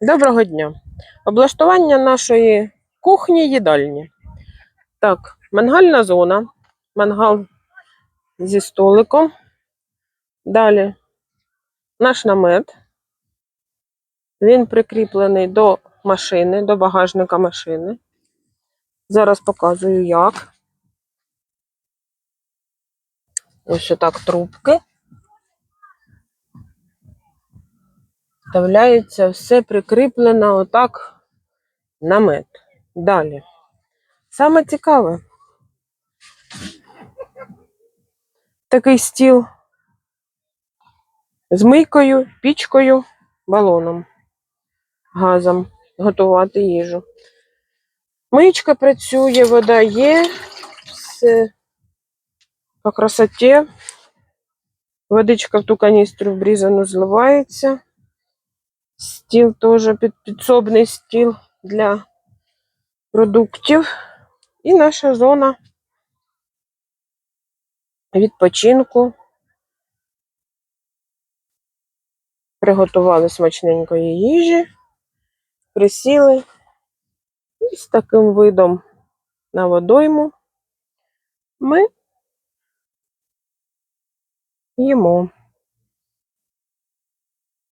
Доброго дня. Облаштування нашої кухні їдальні. Так, мангальна зона. Мангал зі столиком. Далі наш намет. Він прикріплений до машини, до багажника машини. Зараз показую як. Ось отак трубки. Вставляється все прикріплено отак намет. Далі. Саме цікаве. Такий стіл з мийкою, пічкою, балоном, газом готувати їжу. Мичка працює, вода є, все по красоті. Водичка в ту каністру врізану зливається. Стіл теж під, підсобний стіл для продуктів. І наша зона відпочинку. Приготували смачненької їжі, присіли і з таким видом на водойму ми їмо.